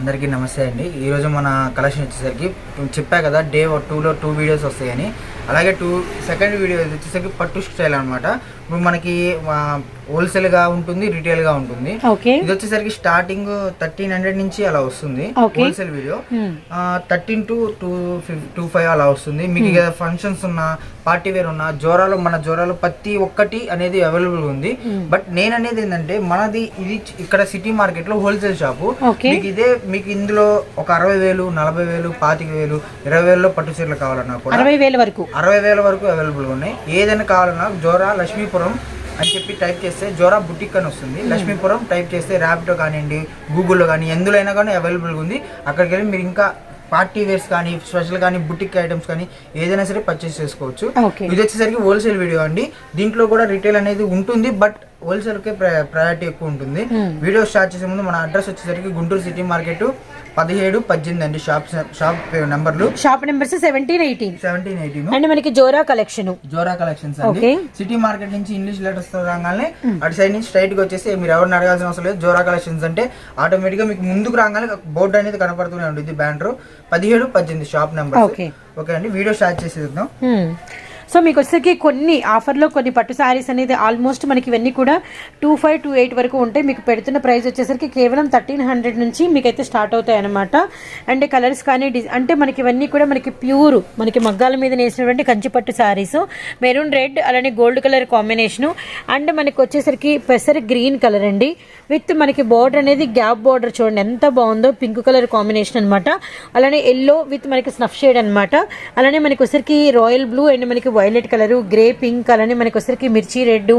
అందరికీ నమస్తే అండి. ఈరోజు మన కలెక్షన్ వచ్చేసరికి చెప్పా కదా డే టూలో టూ వీడియోస్ వస్తాయని. అలాగే టూ సెకండ్ వీడియో వచ్చేసరికి పట్టు స్టైల్ అనమాట ఇప్పుడు మనకి హోల్సేల్గా ఉంటుంది రీటైల్గా ఉంటుంది. ఓకే. ఇది వచ్చేసరికి స్టార్టింగ్ థర్టీన్ హండ్రెడ్ నుంచి అలా వస్తుంది. Wholesale video thirteen to two two five అలా వస్తుంది. మీకు ఫంక్షన్స్ ఉన్న పార్టీ వేర్ ఉన్న జోరాలో మన జోరాలో ప్రతి ఒక్కటి అనేది అవైలబుల్ ఉంది. బట్ నేను అనేది ఏంటంటే మనది ఇది ఇక్కడ సిటీ మార్కెట్లో హోల్సేల్ షాపు. మీకు ఇదే మీకు ఇందులో ఒక అరవై వేలు నలభై వేలు పాతిక వేలు ఇరవై వేలలో పట్టు చీరలు కావాలన్నా కూడా అరవై వేల వరకు. అరవై వేల వరకు అవైలబుల్ ఉన్నాయి. ఏదైనా కావాలన్నా జోరా లక్ష్మీపురం అని చెప్పి టైప్ చేస్తే జోరా బుటిక్ అని వస్తుంది. లక్ష్మీపురం టైప్ చేస్తే ర్యాపిడో కానివ్వండి గూగుల్లో కానీ ఎందులో అయినా కానీ అవైలబుల్ ఉంది. అక్కడికి వెళ్ళి మీరు ఇంకా పార్టీ వేర్స్ కానీ స్పెషల్ కానీ బుటిక్ ఐటమ్స్ కానీ ఏదైనా సరే పర్చేస్ చేసుకోవచ్చు. ఇది వచ్చేసరికి హోల్సేల్ వీడియో అండి. దీంట్లో కూడా రిటైల్ అనేది ఉంటుంది బట్ హోల్సేల్కే ప్రయారిటీ ఎక్కువ ఉంటుంది వీడియో స్టార్ట్ చేసే ముందు మన అడ్రస్ వచ్చేసరికి గుంటూరు సిటీ మార్కెట్ పదిహేడు పద్దెనిమిది అండి షాప్ షాప్ నెంబర్లు. Shop numbers seventeen eighteen. Seventeen eighteen. And మనకి జోరా కలెక్షన్. జోరా కలెక్షన్స్ అండి. సిటీ మార్కెట్ నుంచి ఇంగ్లీష్ లెటర్స్తో రాగానే అటు సైడ్ నుంచి స్ట్రైట్గా వచ్చేసి మీరు ఎవరిని అడగాల్సిన అవసరం లేదు జోరా కలెక్షన్స్ అంటే ఆటోమేటిక్గా మీకు ముందుకు రాగానే బోర్డు అనేది కనపడుతూనే ఉంటుంది బ్యానర్. పదిహేడు పద్దెనిమిది షాప్ నెంబర్. ఓకే. అండి వీడియో స్టార్ట్ చేసేద్దాం. సో మీకు వచ్చేసరికి కొన్ని ఆఫర్లో కొన్ని పట్టు శారీస్ అనేది ఆల్మోస్ట్ మనకి ఇవన్నీ కూడా టూ ఫైవ్ టూ ఎయిట్ వరకు ఉంటాయి. మీకు పెడుతున్న ప్రైస్ వచ్చేసరికి కేవలం థర్టీన్ హండ్రెడ్ నుంచి మీకు అయితే స్టార్ట్ అవుతాయి అనమాట అండ్ కలర్స్ కానీ డిజ్ అంటే మనకి ఇవన్నీ కూడా మనకి ప్యూర్ మనకి మగ్గాల మీద నేసినటువంటి కంచి పట్టు శారీస్ మెరూన్ రెడ్ అలానే గోల్డ్ కలర్ కాంబినేషను. అండ్ మనకి వచ్చేసరికి పెసర గ్రీన్ కలర్ అండి. విత్ మనకి బార్డర్ అనేది గ్యాప్ బార్డర్ చూడండి ఎంత బాగుందో పింక్ కలర్ కాంబినేషన్ అనమాట అలానే ఎల్లో విత్ మనకి స్నఫ్ షేడ్ అనమాట అలానే మనకి వచ్చరికి రాయల్ బ్లూ అండ్ మనకి వైలెట్ కలరు గ్రే పింక్ అలానే మనకి వచ్చరికి మిర్చి రెడ్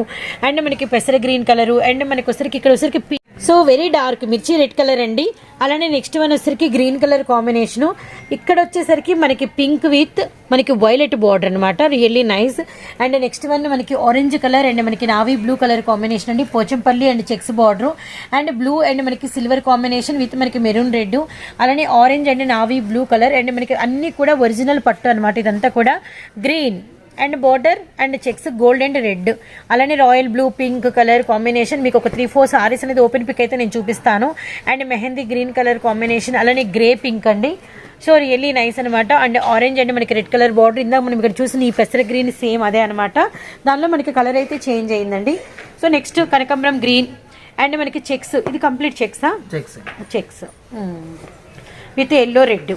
అండ్ మనకి పెసర గ్రీన్ కలరు అండ్ మనకి వచ్చరికి ఇక్కడ వచ్చరికి సో వెరీ డార్క్ మిర్చి రెడ్ కలర్ అండి. అలానే నెక్స్ట్ వన్ వచ్చేసరికి గ్రీన్ కలర్ కాంబినేషను ఇక్కడ వచ్చేసరికి మనకి పింక్ విత్ మనకి వైలెట్ బార్డర్ అనమాట really nice and next one మనకి ఆరెంజ్ కలర్ అండ్ మనకి నావీ బ్లూ కలర్ కాంబినేషన్ అండి. Pochampally and checks border and blue and మనకి సిల్వర్ కాంబినేషన్ విత్ మనకి మెరూన్ రెడ్ అలానే orange and navy blue colour and మనకి అన్ని కూడా ఒరిజినల్ పట్టు అనమాట ఇదంతా కూడా green and border and checks gold and red. అలానే royal blue pink colour combination. మీకు ఒక త్రీ ఫోర్ సారీస్ అనేది ఓపెన్ పిక్ అయితే నేను చూపిస్తాను. And mehndi green colour combination అలానే గ్రే పింక్ అండి. సో రియల్లీ నైస్ అనమాట అండ్ ఆరెంజ్ అండ్ మనకి రెడ్ కలర్ బార్డర్. ఇందాక మనం ఇక్కడ చూసిన ఈ పెసర గ్రీన్ సేమ్ అదే అనమాట దానిలో మనకి కలర్ అయితే చేంజ్ అయిందండి. సో నెక్స్ట్ కనకాంబరం గ్రీన్ అండ్ మనకి చెక్స్. ఇది complete చెక్సా? Checks. Checks. With yellow red.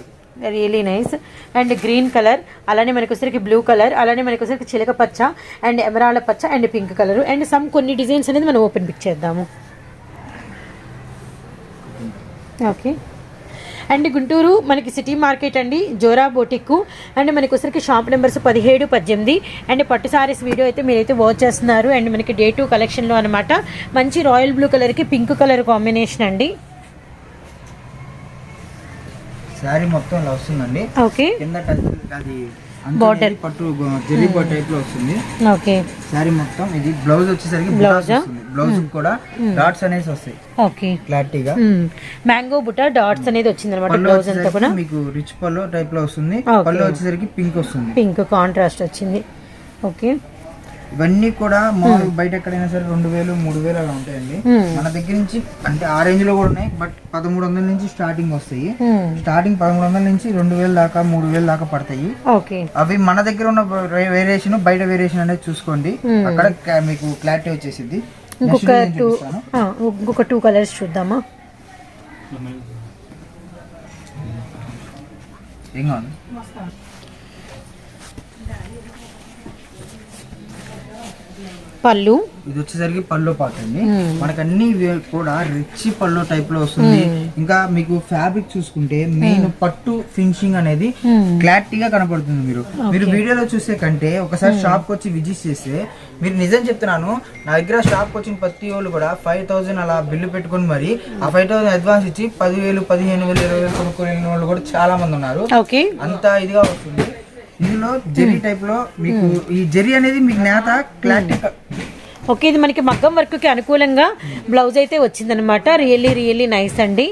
Really nice and green colour అలానే మనకొసరికి వచ్చరికి బ్లూ కలర్ అలానే మనకొసరికి వచ్చరికి చిలక పచ్చ. అండ్ ఎమరాళ్ళ పచ్చ and pink colour and some కొన్ని డిజైన్స్ అనేది మనం ఓపెన్ పిక్ చేద్దాము. ఓకే అండ్ గుంటూరు మనకి సిటీ మార్కెట్ అండి. జోరా బోటిక్ అండ్ మనకి వచ్చరికి షాప్ నెంబర్స్ పదిహేడు పద్దెనిమిది. అండ్ పట్టు సారీస్ వీడియో అయితే మీరైతే వాచ్ చేస్తున్నారు. అండ్ మనకి డే టూ కలెక్షన్లో అనమాట మంచి రాయల్ బ్లూ కలర్కి పింక్ కలర్ కాంబినేషన్ అండి. శారీ మొత్తం ఇలా వస్తుందండి. ఓకే. కింద అది. అనేది పట్టు జెరీ బోట్ టైప్లో వస్తుంది. ఓకే. శారీ మొత్తం ఇది బ్లౌజ్ వచ్చేసరికి ఆ? బ్లౌజ్? కూడా డాట్స్ అనేసి వస్తాయి. ఓకే. క్లారిటీగా మ్యాంగో బుట్ట డాట్స్ అనేది వచ్చింది అనమాట బ్లౌజ్ అంతా కూడా? మీకు రిచ్ పళ్ళు టైప్లో వస్తుంది. పళ్ళు వచ్చేసరికి పింక్ వస్తుంది. పింక్ కాంట్రాస్ట్ వచ్చింది. ఓకే. ఇవన్నీ కూడా మామూలు బయట ఎక్కడైనా సరే రెండు వేలు మూడు వేలు అలా ఉంటాయండి. Hmm. మన దగ్గర నుంచి అంటే ఆ రేంజ్లో కూడా ఉన్నాయి బట్ పదమూడు వందల నుంచి స్టార్టింగ్ వస్తాయి. స్టార్టింగ్ పదమూడు వందల నుంచి రెండు వేలు దాకా మూడు వేలు దాకా పడతాయి. అవి మన దగ్గర ఉన్న వేరియేషన్ బయట వేరియేషన్ అనేది చూసుకోండి. Hmm. అక్కడ మీకు క్లారిటీ వచ్చేసింది ఇంకొక టూ ఇంకొక టూ కలర్స్ చూద్దామా? ఏం కావాలి? పళ్ళు. ఇది వచ్చేసరికి పళ్ళు పాట అండి. మనకు అన్ని కూడా రిచ్ పళ్ళు టైప్లో వస్తుంది. ఇంకా మీకు ఫ్యాబ్రిక్ చూసుకుంటే మెయిన్ పట్టు ఫినిషింగ్ అనేది క్లారిటీగా కనపడుతుంది మీరు. మీరు వీడియోలో చూసే కంటే ఒకసారి షాప్కి వచ్చి విజిట్ చేస్తే మీరు నిజం చెప్తున్నాను నా దగ్గర షాప్కి వచ్చిన ప్రతి వాళ్ళు కూడా ఫైవ్ థౌసండ్ అలా బిల్లు పెట్టుకొని మరి ఆ ఫైవ్ థౌసండ్ అడ్వాన్స్ ఇచ్చి పదివేలు పదిహేను వేలు ఇరవై వేలు కొనుక్కునే వాళ్ళు కూడా చాలా మంది ఉన్నారు. అంత ఇదిగా వస్తుంది. ఇందులో జెరీ టైప్లో మీకు ఈ జెరీ అనేది మీకు నేత క్లారిటీ ఓకే ఇది మనకి మగ్గం వర్క్కి అనుకూలంగా బ్లౌజ్ అయితే వచ్చిందనమాట రియల్లీ రియల్లీ నైస్ అండి.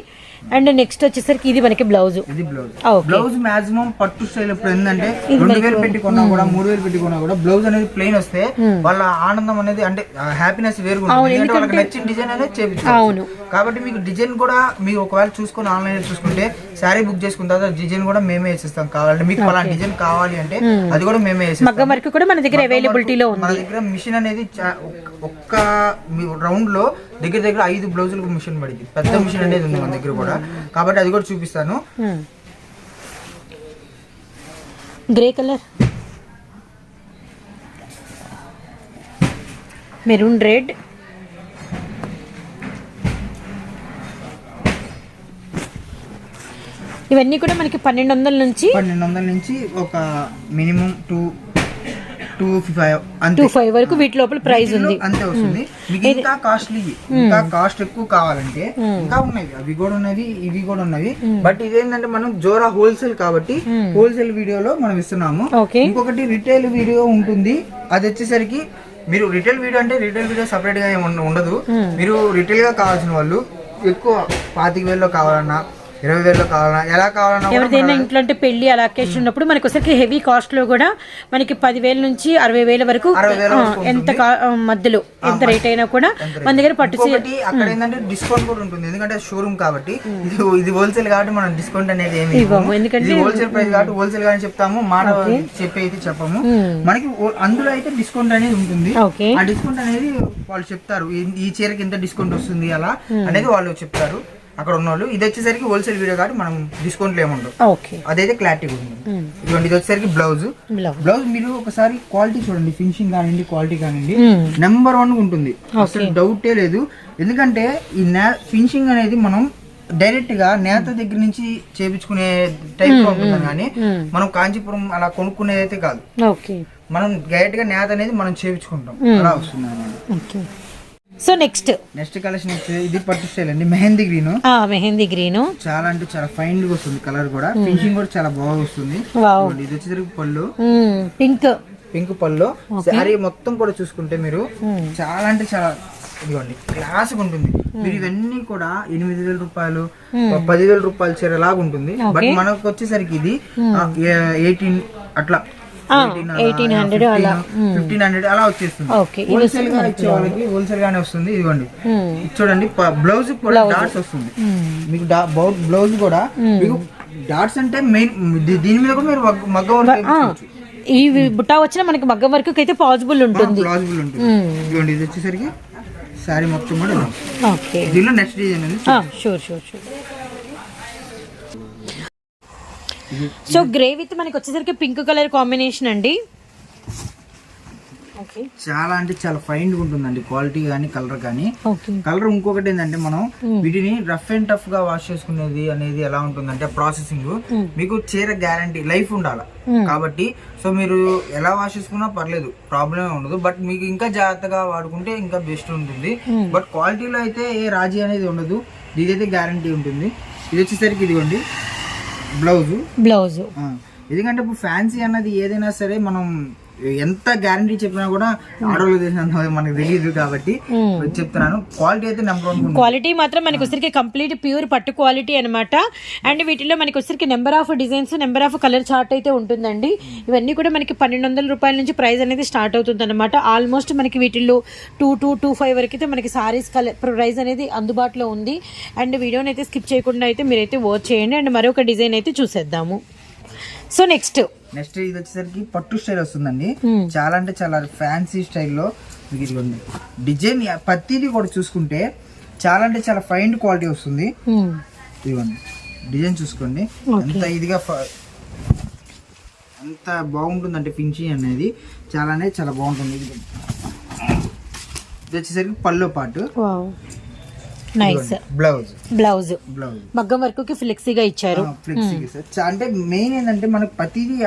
అండ్ నెక్స్ట్ వచ్చేసరికి ఇది మనకి బ్లౌజ్. ఇది బ్లౌజ్. బ్లౌజ్ మాక్సిమం పట్టు స్టైల్ ఇప్పుడు ఏంటంటే రెండు వేలు పెట్టి కొన్నా కూడా మూడు వేలు పెట్టి కొన్నా కూడా బ్లౌజ్ అనేది ప్లెయిన్ వస్తే వాళ్ళ ఆనందం అనేది అంటే హ్యాపీనెస్ వేరుగా ఎందుకంటే వాళ్ళకి నచ్చిన డిజైన్ అనేది చేపించారు అవును. కాబట్టి మీకు డిజైన్ కూడా మీరు ఒకవేళ చూసుకొని ఆన్లైన్ చూసుకుంటే శారీ బుక్ చేసుకున్న తర్వాత డిజైన్ కూడా మేమే వేసిస్తాం. కావాలంటే మీకు అలాంటి డిజైన్ కావాలి అంటే అది కూడా మేమే వేసిస్తాం. మగ్గం వరకు కూడా మన దగ్గర అవైలబిలిటీలో ఉంది మన దగ్గర మిషన్ అనేది ఒక్క రౌండ్లో దగ్గర దగ్గర ఐదు బ్లౌజులకు మిషన్ పడింది. పెద్ద మిషన్ అనేది ఉంది మన దగ్గర కూడా. కాబట్టి అది కూడా చూపిస్తాను. Grey colour. Maroon red. ఇవన్నీ కూడా మనకి పన్నెండు వందల నుంచి పన్నెండు వందల నుంచి ఒక minimum two two five two five వరకు వీటి లోపల ప్రైస్ ఉంది. అంతే వస్తుంది. మీకు ఇంకా కాస్ట్లీ ఇంకా కాస్ట్ ఎక్కువ కావాలంటే ఇంకా ఉన్నాయి. అవి కూడా ఉన్నవి ఇవి కూడా ఉన్నవి. బట్ ఇదేంటంటే మనం జోరా హోల్సేల్ కాబట్టి హోల్సేల్ వీడియోలో మనం ఇస్తున్నాము. ఇంకొకటి రిటైల్ వీడియో ఉంటుంది. అది వచ్చేసరికి మీరు రిటైల్ వీడియో అంటే రిటైల్ వీడియో సపరేట్గా ఉండదు. మీరు రిటైల్గా కావాల్సిన వాళ్ళు ఎక్కువ పాతిక వేల్లో కావాలన్నా ఇరవై వేల్లో కావాలన్నా ఎలా కావాలన్నా ఎవరిదైనా ఇంట్లో అంటే పెళ్ళి అలా అకేషన్ ఉన్నప్పుడు మనకి ఒకసారి హెవీ కాస్ట్లో కూడా మనకి పదివేల నుంచి అరవై వేల వరకు వేల ఎంత మధ్యలో ఎంత రేట్ అయినా కూడా మన దగ్గర పట్టు అక్కడ ఏంటంటే డిస్కౌంట్ కూడా ఉంటుంది. ఎందుకంటే షోరూమ్ కాబట్టి ఇది హోల్సేల్ కాబట్టి మనం డిస్కౌంట్ అనేది ఏమి ఎందుకంటే- హోల్సేల్ ప్రైస్ కాబట్టి హోల్సేల్ గానే చెప్తాము. మాట చెప్పి అయితే చెప్పము. మనకి అందులో అయితే డిస్కౌంట్ అనేది ఉంటుంది. ఆ డిస్కౌంట్ అనేది వాళ్ళు చెప్తారు. ఈ- ఈ చీరకి ఎంత డిస్కౌంట్ వస్తుంది అలా అనేది వాళ్ళు చెప్తారు. అక్కడ ఉన్న వాళ్ళు ఇది వచ్చేసరికి హోల్సేల్ వీడియో కాబట్టి మనం డిస్కౌంట్లు ఏముండవు. ఓకే. అదైతే క్లారిటీగా ఉంటుంది ఇదిగోండి ఇది వచ్చేసరికి బ్లౌజ్ బ్లౌజ్ మీరు ఒకసారి క్వాలిటీ చూడండి ఫినిషింగ్ కానివ్వండి క్వాలిటీ కానివ్వండి. నెంబర్ వన్ ఉంటుంది. అసలు డౌటే లేదు. ఎందుకంటే ఈ ఫినిషింగ్ అనేది మనం డైరెక్ట్గా నేత దగ్గర నుంచి చేపించుకునే టైప్లో ఉంటుంది కానీ మనం కాంచీపురం అలా కొనుక్కునేది అయితే కాదు మనం డైరెక్ట్గా నేత అనేది మనం చేపించుకుంటాం. అలా వస్తుంది సో నెక్స్ట్ నెక్స్ట్ కలెక్షన్ ఇది పట్టు స్టైల్ అండి. మెహందీ గ్రీన్ మెహందీ గ్రీన్ చాలా అంటే చాలా ఫైన్గా వస్తుంది కలర్ కూడా. ఫినిషింగ్ కూడా చాలా బాగా వస్తుంది. ఇది వచ్చేసరికి పళ్ళు. పింక్ పింక్ పళ్ళు. శారీ మొత్తం కూడా చూసుకుంటే మీరు చాలా అంటే చాలా ఇదిగోండి క్లాస్ ఉంటుంది. మీరు ఇవన్నీ కూడా ఎనిమిది వేల రూపాయలు పదివేల రూపాయల చీర లాగా ఉంటుంది. బట్ మనకు వచ్చేసరికి ఇది ఎయిటీన్ అట్లా. ఎయిటీన్ హండ్రెడ్ అలా. ఫిఫ్టీన్ హండ్రెడ్ అలా వచ్చేస్తుంది. ఓకే హోల్సేల్గా ఇచ్చే వాళ్ళకి హోల్సేల్ గానే వస్తుంది ఇదిగోండి. ఇది చూడండి బ్లౌజ్ కూడా డాట్స్ వస్తుంది. మీకు బ్లౌజ్ కూడా మీకు డాట్స్ అంటే మెయిన్ దీని మీద కూడా మీరు మగ్గ- మగ్గం వర్క్. ఈ బుట్టా వచ్చిన మనకి మగ్గం వరకు అయితే పాసిబుల్ ఉంటుంది. ప్లాజిబుల్ ఉంటుంది. ఇదిగోండి ఇది వచ్చేసరికి శారీ మొత్తం కూడా. ఓకే. దీనిలో నెక్స్ట్ డిజైన్ ఉంది. Sure sure sure so grey with మనకి వచ్చేసరికి పింక్ కలర్ కాంబినేషన్ అండి. ఓకే. చాలా అంటే చాలా ఫైన్గా ఉంటుందండి క్వాలిటీ కానీ కలర్ కానీ ఓకే. కలర్ ఇంకొకటి ఏంటంటే మనం వీటిని రఫ్ అండ్ టఫ్గా వాష్ చేసుకునేది అనేది ఎలా ఉంటుందంటే ప్రాసెసింగ్ మీకు చీర గ్యారంటీ లైఫ్ ఉండాలి? కాబట్టి సో మీరు ఎలా వాష్ చేసుకున్నా పర్లేదు ప్రాబ్లమే ఉండదు. బట్ మీకు ఇంకా జాగ్రత్తగా వాడుకుంటే ఇంకా బెస్ట్ ఉంటుంది. బట్ క్వాలిటీలో అయితే ఏ రాజీ అనేది ఉండదు. ఇదైతే గ్యారంటీ ఉంటుంది. ఇది వచ్చేసరికి ఇదిగోండి. బ్లౌజు? బ్లౌజ్. ఎందుకంటే ఇప్పుడు ఫ్యాన్సీ అన్నది ఏదైనా సరే మనం ఎంత గ్యారంటీ చెప్పినా కూడా ఆడవాళ్ళు తెలిసినంత మనకు తెలియదు కాబట్టి చెప్తున్నాను. క్వాలిటీ అయితే నెంబర్ వన్ క్వాలిటీ మాత్రం మనకి వచ్చరికి కంప్లీట్ ప్యూర్ పట్టు క్వాలిటీ అనమాట అండ్ వీటిలో మనకి వచ్చరికి number of designs number of colour chart అయితే ఉంటుందండి. ఇవన్నీ కూడా మనకి పన్నెండు వందల రూపాయల నుంచి ప్రైస్ అనేది స్టార్ట్ అవుతుంది అనమాట ఆల్మోస్ట్ మనకి వీటిల్లో టూ టూ టూ ఫైవ్ వరకు అయితే మనకి సారీస్ కలర్ ప్రైస్ అనేది అందుబాటులో ఉంది. అండ్ వీడియోని అయితే స్కిప్ చేయకుండా అయితే మీరైతే వాచ్ చేయండి. అండ్ మరొక డిజైన్ అయితే చూసేద్దాము. So next. నెక్స్ట్ ఇది వచ్చేసరికి పట్టు స్టైల్ వస్తుందండి. చాలా అంటే చాలా ఫ్యాన్సీ స్టైల్లో మీకు ఇదిగోండి డిజైన్ ప్రతిదీ కూడా చూసుకుంటే చాలా అంటే చాలా ఫైన్ క్వాలిటీ వస్తుంది. ఇదిగోండి. డిజైన్ చూసుకోండి. ఎంత ఇదిగా ఎంత బాగుంటుందంటే ఫినిషింగ్ అనేది చాలా అనేది చాలా బాగుంటుంది. ఇది ఇది వచ్చేసరికి పళ్ళు పాటు. నైస్ బ్లౌజ్ బ్లౌజ్ బ్లౌజ్ మగ్గం వర్క్ ఫ్లెక్సీగా ఇచ్చారు. ఫ్లెక్సీగా సార్ చా- అంటే మెయిన్ ఏంటంటే మనకు ప్రతిదీ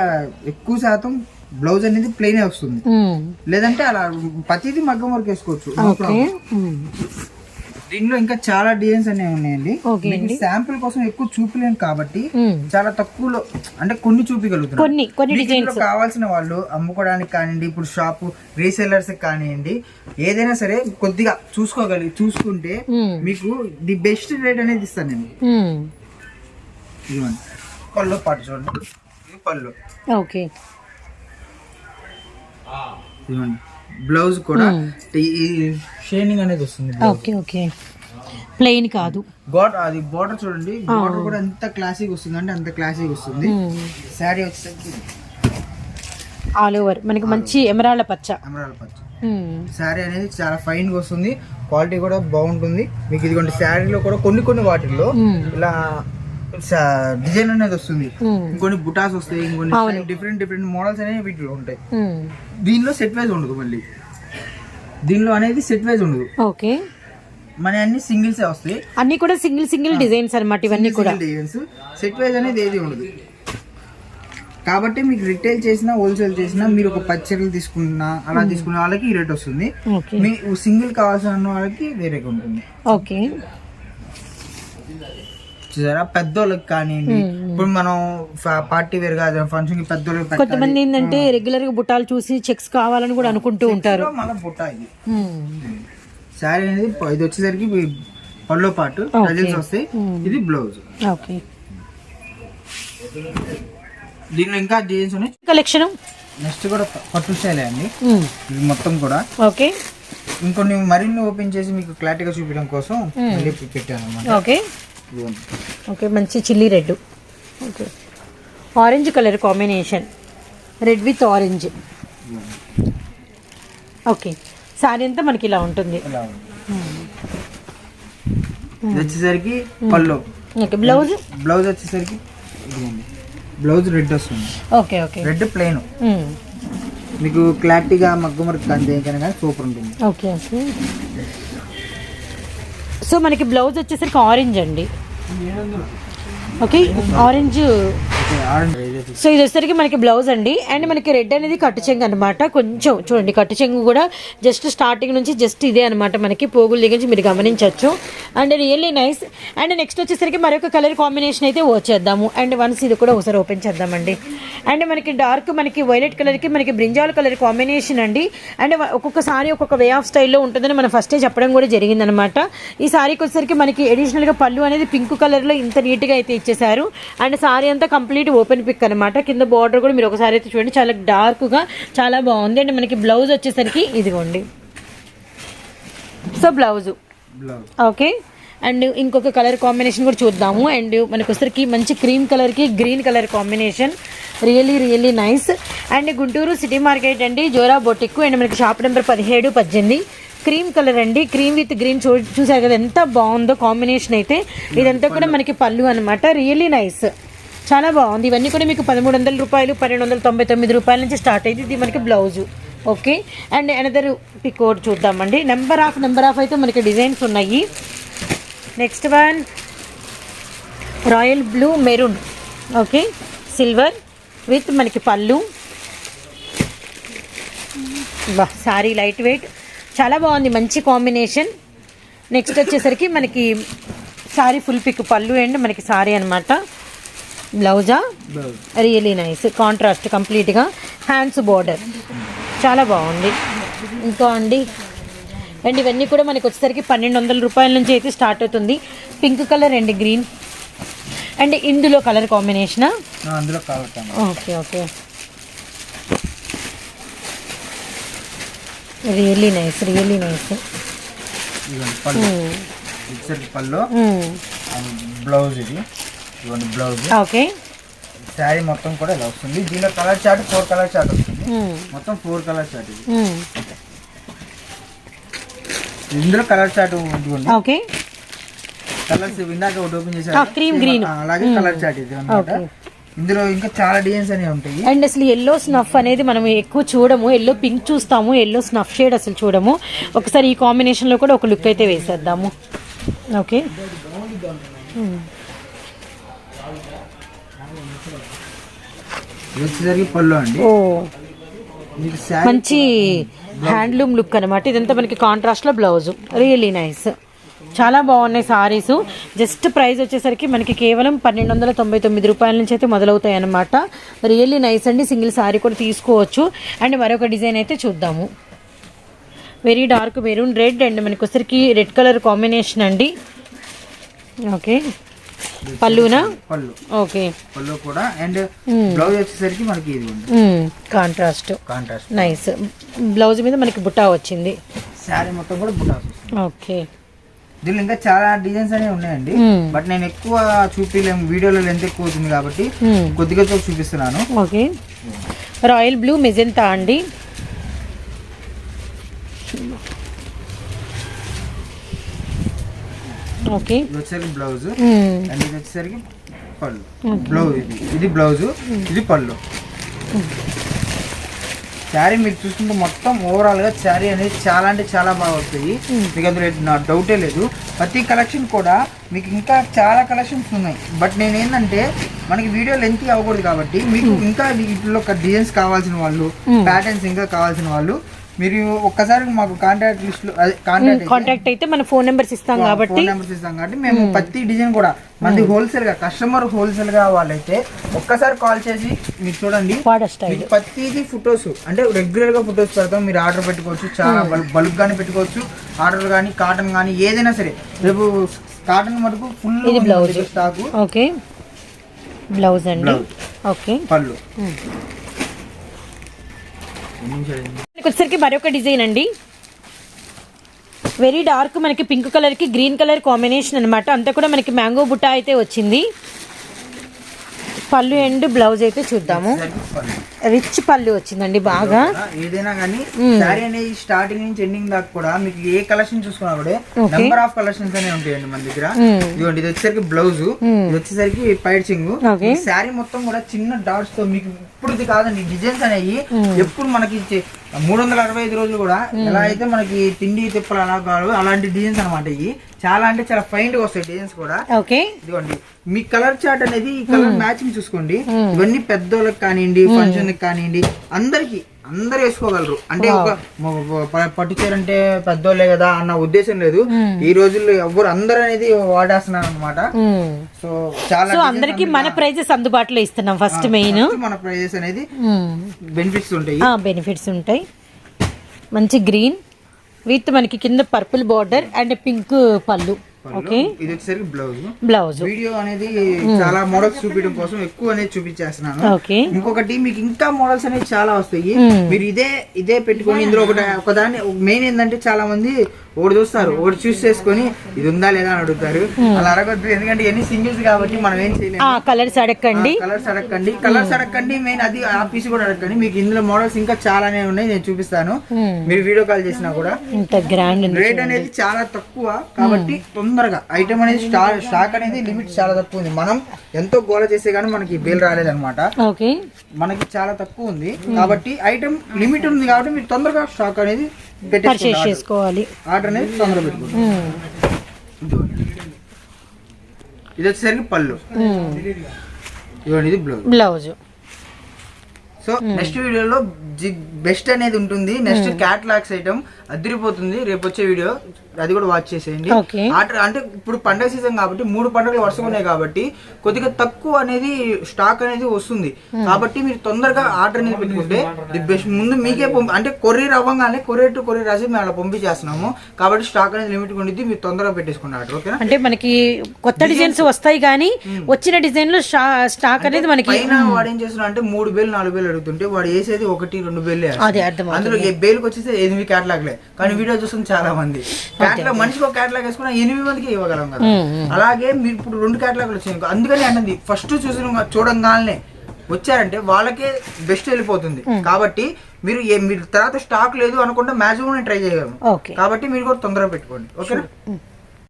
ఎక్కువ శాతం బ్లౌజ్ అనేది ప్లెయిన్ వస్తుంది. మ్మ్. లేదంటే అలా ప్రతిదీ మగ్గం వరకు వేసుకోవచ్చు. దీనిలో ఇంకా చాలా డిజైన్స్ అనేవి ఉన్నాయండి. మీకు శాంపుల్ కోసం ఎక్కువ చూపిలేను కాబట్టి. చాలా తక్కువలో అంటే కొన్ని చూపించగలుగుతున్నాం కొన్ని డిజైన్స్. కావాల్సిన వాళ్ళు అమ్ముకోవడానికి కానివ్వండి ఇప్పుడు షాప్ రీసెల్లర్స్ కానివ్వండి ఏదైనా సరే కొద్దిగా చూసుకోగలిగి చూసుకుంటే. మీకు ది బెస్ట్ రేట్ అనేది ఇస్తాను నేను. ఇదిగోండి. పళ్ళు పాటు చూడండి. ఇది పళ్ళు. ఓకే. ఇదిగోండి. బ్లౌజ్ కూడా షేనింగ్ అనేది వస్తుంది. ఓకే ఓకే ప్లెయిన్ కాదు. బోర్డర్ అది బోర్డర్ చూడండి. బోర్డర్ కూడా ఎంత క్లాసిక్ వస్తుంది అంటే అంత క్లాసిక్ వస్తుంది. శారీ వచ్చేసరికి ఆల్ ఓవర్ మనకి మంచి ఎమరాళ్ళ పచ్చ. అమరాల పచ్చ. శారీ అనేది చాలా ఫైన్గా వస్తుంది. క్వాలిటీ కూడా బాగుంటుంది. మీకు ఇదిగోండి శారీలో కూడా కొన్ని కొన్ని వాటిల్లో. ఇలా డిజైన్ అనేది వస్తుంది. మ్మ్. ఇంకొన్ని బుటాస్ వస్తాయి ఇంకొన్ని డిఫరెంట్ డిఫరెంట్ మోడల్స్ అనేవి వీటిలో ఉంటాయి. మ్మ్. దీనిలో సెట్ వైజ్ ఉండదు మళ్ళీ. దీనిలో అనేది సెట్ వైజ్ ఉండదు. ఓకే. మన అన్ని సింగిల్స్ వస్తాయి. అన్ని కూడా సింగిల్ సింగిల్ డిజైన్స్ అన్నమాట ఇవన్నీ కూడా. డిజైన్స్. సెట్ వైజ్ అనేది ఏది ఉండదు. కాబట్టి మీకు రిటైల్ చేసినా హోల్సేల్ చేసినా మీరు ఒక పచ్చళ్ళు తీసుకున్నా అలా తీసుకున్న వాళ్ళకి ఈ రేట్ వస్తుంది. మీ సింగిల్ కావాల్సిన వాళ్ళకి వేరేగా ఉంటుంది. ఓకే. చూసారా పెద్దోళ్ళకి కానివ్వండి. ఇప్పుడు మనం పార్టీ వేర్గా ఫంక్షన్కి పెద్దోళ్ళకి కొంతమంది ఏంటంటే రెగ్యులర్గా బుట్టాలు చూసి చెక్స్ కావాలని కూడా అనుకుంటూ ఉంటారు. మళ్ళీ బుట్ట ఇది. శారీ అనేది ఇది వచ్చేసరికి పళ్ళు పాటు ప్రజెన్స్ వస్తాయి. ఇది బ్లౌజ్ ఓకే. దీనిలో ఇంకా డిజైన్స్ ఉన్నాయి. కలెక్షన్ నెక్స్ట్ కూడా పట్టు స్టైల్ అండి. ఇది మొత్తం కూడా. ఓకే. ఇంకొన్ని మరిన్ని ఓపెన్ చేసి మీకు క్లారిటీగా చూపించడం కోసం మళ్ళీ పెట్టాను అన్నమాట. ఓకే. ఓకే మంచి chilli red okay orange colour combination red with orange okay sari అంతా మనకి ఇలా ఉంటుంది. ఇది వచ్చేసరికి పళ్ళు. ఓకే బ్లౌజ్ బ్లౌజ్ వచ్చేసరికి బ్లౌజ్ రెడ్ వస్తుంది. Okay okay red plain. మీకు క్లారిటీగా మగ్గ మరకు దేనికైనా కానీ సూపర్ ఉంటుంది. ఓకే ఓకే సో మనకి బ్లౌజ్ వచ్చేసరికి ఆరెంజ్ అండి. ఓకే ఆరెంజ్ సో ఇది వచ్చేసరికి మనకి బ్లౌజ్ అండి. అండ్ మనకి రెడ్ అనేది కట్టు చెంగు అనమాట కొంచెం చూడండి కట్టు చెంగు కూడా జస్ట్ స్టార్టింగ్ నుంచి జస్ట్ ఇదే అనమాట మనకి పోగుల దగ్గర నుంచి మీరు గమనించవచ్చు and really nice and next వచ్చేసరికి మరొక కలర్ కాంబినేషన్ అయితే వచ్చేద్దాము అండ్ వన్స్ ఇది కూడా ఒకసారి ఓపెన్ చేద్దామండి. అండ్ మనకి డార్క్ మనకి వైలెట్ కలర్కి మనకి బ్రింజాల్ కలర్ కాంబినేషన్ అండి. అండ్ ఒక్కొక్కసారి ఒక్కొక్క వే ఆఫ్ స్టైల్లో ఉంటుందని మనం ఫస్టే చెప్పడం కూడా జరిగిందనమాట ఈ సారీకి వచ్చేసరికి మనకి అడిషనల్గా పళ్ళు అనేది పింక్ కలర్లో ఇంత నీట్గా అయితే ఇచ్చేసారు అండ్ సారీ అంతా కంప్లీట్ ఓపెన్ పిక్ అనమాట కింద బార్డర్ కూడా మీరు ఒకసారి అయితే చూడండి. చాలా డార్క్గా చాలా బాగుంది. అండ్ మనకి బ్లౌజ్ వచ్చేసరికి ఇదిగోండి. సో బ్లౌజు ఓకే అండ్ ఇంకొక కలర్ కాంబినేషన్ కూడా చూద్దాము. అండ్ మనకు వచ్చరికి మంచి క్రీమ్ కలర్కి green colour combination really really nice and Guntur city market అండి. జోరా బొటిక్కు అండ్ మనకి షాప్ నెంబర్ పదిహేడు పద్దెనిమిది. క్రీమ్ కలర్ అండి. క్రీమ్ విత్ గ్రీన్ చూ చూసారు కదా ఎంత బాగుందో కాంబినేషన్ అయితే. ఇదంతా కూడా మనకి పళ్ళు అనమాట రియల్లీ నైస్ చాలా బాగుంది. ఇవన్నీ కూడా మీకు పదమూడు వందల రూపాయలు పన్నెండు వందల తొంభై తొమ్మిది రూపాయల నుంచి స్టార్ట్ అయింది. ఇది మనకి బ్లౌజు. ఓకే? అండ్ అనదర్ పికోడ్ చూద్దామండి. నెంబర్ ఆఫ్ నెంబర్ ఆఫ్ అయితే మనకి డిజైన్స్ ఉన్నాయి. Next one royal blue maroon okay? Silver with మనకి పళ్ళు. బా సారీ లైట్ వెయిట్ చాలా బాగుంది. మంచి కాంబినేషన్ నెక్స్ట్ వచ్చేసరికి మనకి sari full pick pallu and మనకి సారీ అనమాట బ్లౌజా? రియలీ నైస్ కాంట్రాస్ట్ కంప్లీట్గా. హ్యాండ్స్ బోర్డర్ చాలా బాగుంది. ఇంకా అండి అండ్ ఇవన్నీ కూడా మనకి వచ్చేసరికి పన్నెండు వందల రూపాయల నుంచి అయితే స్టార్ట్ అవుతుంది. Pink colour and green and ఇందులో colour కాంబినేషనా okay okay really nice really nice pallu. Blouse ఇది. ఇదిగోండి బ్లౌజ్. ఓకే. శారీ మొత్తం కూడా ఇలా వస్తుంది. దీనిలో colour chart four colour chart వస్తుంది. మొత్తం ఫోర్ కలర్ చార్ట్ ఇది. ఇందులో కలర్ చార్ట్ ఉంటుంది ఓకే. కలర్స్ ఇందాక ఒకటి ఓపెన్ ఆ, చేశారు green. ఆ, అలాగే కలర్ చార్ట్ ఇది Okay. ఇందులో ఇంకా చాలా డిజైన్స్ అనేవి ఉంటాయి. అండ్ అసలు ఎల్లో స్నఫ్ అనేది మనం ఎక్కువ చూడము. ఎల్లో పింక్ చూస్తాము. ఎల్లో స్నఫ్ షేడ్ అసలు చూడము. ఒకసారి ఈ కాంబినేషన్లో కూడా ఒక లుక్ అయితే వేసేద్దాము. ఓకే. వచ్చేసరికి పళ్ళు అండి. ఓ. మంచి హ్యాండ్లూమ్ లుక్ అనమాట ఇదంతా మనకి కాంట్రాస్ట్లో బ్లౌజ్. రియల్లీ నైస్ చాలా బాగున్నాయి సారీస్. జస్ట్ ప్రైస్ వచ్చేసరికి మనకి కేవలం పన్నెండు వందల తొంభై తొమ్మిది రూపాయల నుంచి అయితే మొదలవుతాయి అన్నమాట రియల్లీ నైస్ అండి. సింగిల్ సారీ కూడా తీసుకోవచ్చు. అండ్ మరొక డిజైన్ అయితే చూద్దాము. Very dark maroon red and మనకి వచ్చరికి రెడ్ కలర్ కాంబినేషన్ అండి. ఓకే పళ్ళునా? పళ్ళు. ఓకే. పళ్ళు కూడా. అండ్ బ్లౌజ్ వచ్చేసరికి మనకి ఇది ఉంది. కాంట్రాస్ట్. కాంట్రాస్ట్. నైస్. బ్లౌజ్ మీద మనకి బుట్టా వచ్చింది. శారీ మొత్తం కూడా బుటాస్ ఓకే. దీనిలో ఇంకా చాలా డిజైన్స్ అనేవి ఉన్నాయండి. బట్ నేను ఎక్కువ చూపించలేము వీడియోలో లెంత్ ఎక్కువ అవుతుంది కాబట్టి కొద్దిగా కొద్దిగా చూపిస్తున్నాను. ఓకే. రాయల్ బ్లూ మెజెంతా అండి. ఓకే ఇది వచ్చేసరికి బ్లౌజ్. అండ్ ఇది వచ్చేసరికి పళ్ళు. బ్లౌజ్ ఇది. ఇది బ్లౌజ్ ఇది పళ్ళు. శారీ మీరు చూసుకుంటే మొత్తం ఓవరాల్గా శారీ అనేది చాలా అంటే చాలా బాగా వస్తాయి. మీకు అందులో నా డౌటే లేదు. ప్రతి కలెక్షన్ కూడా మీకు ఇంకా చాలా కలెక్షన్స్ ఉన్నాయి. బట్ నేను ఏంటంటే మనకి వీడియో లెంత్ అవ్వకూడదు కాబట్టి మీకు ఇంకా వీటిలో డిజైన్స్ కావాల్సిన వాళ్ళు ప్యాటర్న్స్ ఇంకా కావాల్సిన వాళ్ళు మీరు ఒక్కసారి మాకు కాంటాక్ట్ లిస్ట్ కాంటాక్ట్ కాంటాక్ట్ అయితే మన ఫోన్ నెంబర్స్ ఇస్తాం కాబట్టి. ఫోన్ నెంబర్స్ ఇస్తాం కాబట్టి మేము ప్రతి డిజైన్ కూడా మంది హోల్సేల్గా కస్టమర్ హోల్సేల్గా వాళ్ళైతే ఒక్కసారి కాల్ చేసి మీరు చూడండి. ప్రతిదీ ఫొటోస్ అంటే రెగ్యులర్గా ఫొటోస్ పెడతాం మీరు ఆర్డర్ పెట్టుకోవచ్చు చాలా బల్క్ గానీ పెట్టుకోవచ్చు ఆర్డర్ కానీ కాటన్ కానీ ఏదైనా సరే. రేపు కాటన్ మటుకు full blouse. Stock okay blouse అండి. ఓకే పళ్ళు మ్మ్. ఎన్ని నిమిషాలు అయింది? మనకి వచ్చేసరికి మరొక డిజైన్ అండి. వెరీ డార్క్ మనకి పింక్ కలర్కి గ్రీన్ కలర్ కాంబినేషన్ అనమాట అంతా కూడా మనకి మ్యాంగో బుట్ట అయితే వచ్చింది. పళ్ళు అండ్ బ్లౌజ్ అయితే చూద్దాము. రిచ్ పళ్ళు వచ్చిందండి బాగా. ఏదైనా కానీ శారీ అనేది స్టార్టింగ్ నుంచి ఎండింగ్ దాకా కూడా మీకు ఏ కలెక్షన్ చూసుకున్నా కూడా. నెంబర్ ఆఫ్ కలెక్షన్స్ అనే ఉంటాయండి మన దగ్గర. ఇదిగోండి ఇది వచ్చేసరికి బ్లౌజ్ ఇది వచ్చేసరికి పైడ్చింగ్. శారీ మొత్తం కూడా చిన్న డాట్స్తో మీకు ఇప్పుడు ఇది కాదండి డిజైన్స్ అనేవి ఎప్పుడు మనకి మూడు వందల అరవై ఐదు రోజులు కూడా ఎలా అయితే మనకి తిండి తిప్పలు అలా కాదు అలాంటి డిజైన్స్ అనమాట ఇవి. చాలా అంటే చాలా ఫైన్గా వస్తాయి డిజైన్స్ కూడా. ఓకే ఇదిగోండి మీ కలర్ చార్ట్ అనేది ఈ కలర్ మ్యాచింగ్ చూసుకోండి. ఇవన్నీ పెద్దోళ్ళకి కానివ్వండి ఫంక్షన్ కానివ్వండి అందరికి అందరు వేసుకోగలరు. అంటే ఒక మ- ప- పట్టు చీర అంటే పెద్దోళ్ళే కదా అన్న ఉద్దేశం లేదు. ఈ రోజుల్లో ఎవరు అందరు అనేది వాడేస్తున్నారు అనమాట సో చాలా సో అందరికి మన ప్రైజెస్ అందుబాటులో ఇస్తున్నాం ఫస్ట్ మెయిన్ మన ప్రైజెస్ అనేది బెనిఫిట్స్ ఉంటాయి. బెనిఫిట్స్ ఉంటాయి. మంచి గ్రీన్ విత్ మనకి కింద purple border and pink pallu. Okay. ఇది వచ్చేసరికి బ్లౌజ్. బ్లౌజ్. వీడియో అనేది చాలా మోడల్స్ చూపించడం కోసం ఎక్కువ అనేది చూపించేస్తున్నాను. ఇంకొకటి మీకు ఇంకా మోడల్స్ అనేవి చాలా వస్తాయి. మీరు ఇదే ఇదే పెట్టుకొని ఇందులో ఒకటి ఒకదాన్ని మెయిన్ ఏంటంటే చాలా మంది ఒకటి చూస్తారు ఒకటి చూస్ చేసుకొని ఇది ఉందా లేదా అని అడుగుతారు. అలా అడగద్దు ఎందుకంటే ఎన్ని సింగిల్స్ కాబట్టి మనం ఏం చేయలేము. కలర్స్ అడగండి కలర్స్ అడగండి కలర్స్ అడగండి మెయిన్ అది ఆ పీస్ కూడా అడగండి మీకు ఇందులో మోడల్స్ ఇంకా చాలానే ఉన్నాయి నేను చూపిస్తాను. మీరు వీడియో కాల్ చేసినా కూడా. ఇంత గ్రాండ్ రేట్ అనేది చాలా తక్కువ కాబట్టి తొందరగా. ఐటమ్ అనేది స్టాక్ అనేది లిమిట్ చాలా తక్కువ ఉంది. మనం ఎంతో గోల చేసే కానీ మనకి బిల్ రాలేదన్నమాట. మనకి చాలా తక్కువ ఉంది. కాబట్టి ఐటమ్ లిమిట్ ఉంది కాబట్టి మీరు తొందరగా స్టాక్ అనేది పర్చేస్ చేసుకోవాలి. ఆర్డర్ అనేది మ్మ్. ఇది వచ్చేసరికి పళ్ళు. మ్మ్. ఇదిగోండి ఇది బ్లౌజ్. బ్లౌజ్. సో నెక్స్ట్ వీడియోలో బెస్ట్ అనేది ఉంటుంది. నెక్స్ట్ క్యాట్లాగ్స్ ఐటమ్ అదిరిపోతుంది. రేపు వచ్చే వీడియో అది కూడా వాచ్ చేసేయండి. ఆర్డర్ అంటే ఇప్పుడు పండగ సీజన్ కాబట్టి మూడు పండుగలు వరుసగా ఉన్నాయి కాబట్టి కొద్దిగా తక్కువ అనేది స్టాక్ అనేది వస్తుంది. కాబట్టి మీరు తొందరగా ఆర్డర్ అనేది పెట్టుకుంటే ది బెస్ట్ ముందు మీకే పంపి అంటే కొరియర్ అవ్వగానే కొరియర్ టు కొరియర్ రాసి మేము అలా పంపించేస్తున్నాము. కాబట్టి స్టాక్ అనేది లిమిట్ ఉండిద్ది మీరు తొందరగా పెట్టేసుకోండి ఆర్డర్ ఓకేనా అంటే మనకి కొత్త డిజైన్స్ వస్తాయి కానీ వచ్చిన డిజైన్లో స్టా- స్టాక్ అనేది మనకి పైన వాడు ఏం చేస్తున్నా అంటే మూడు వేలు నాలుగు వేలు అడుగుతుంటే వాడు వేసేది ఒకటి రెండు వేలు అదే అర్థం అందులో ఏ బేలుకి వచ్చేసి ఎనిమిది క్యాటలాగ్లే. కానీ వీడియో చూస్తుంది చాలా మంది క్యాటలాగ్ మనిషికి ఒక క్యాటలాగ్ వేసుకున్నా ఎనిమిది మందికి ఇవ్వగలం కదా. అలాగే మీరు ఇప్పుడు రెండు క్యాటలాగ్లు వచ్చాయి. అందుకని అన్నది ఫస్ట్ చూసిన చూడంగానే వచ్చారంటే వాళ్ళకే బెస్ట్ వెళ్ళిపోతుంది. కాబట్టి మీరు ఏ- మీరు తర్వాత స్టాక్ లేదు అనుకుంటే మాక్సిమం నేను ట్రై చేయగలను ఓకే. కాబట్టి మీరు కూడా తొందరగా పెట్టుకోండి. ఓకేనా?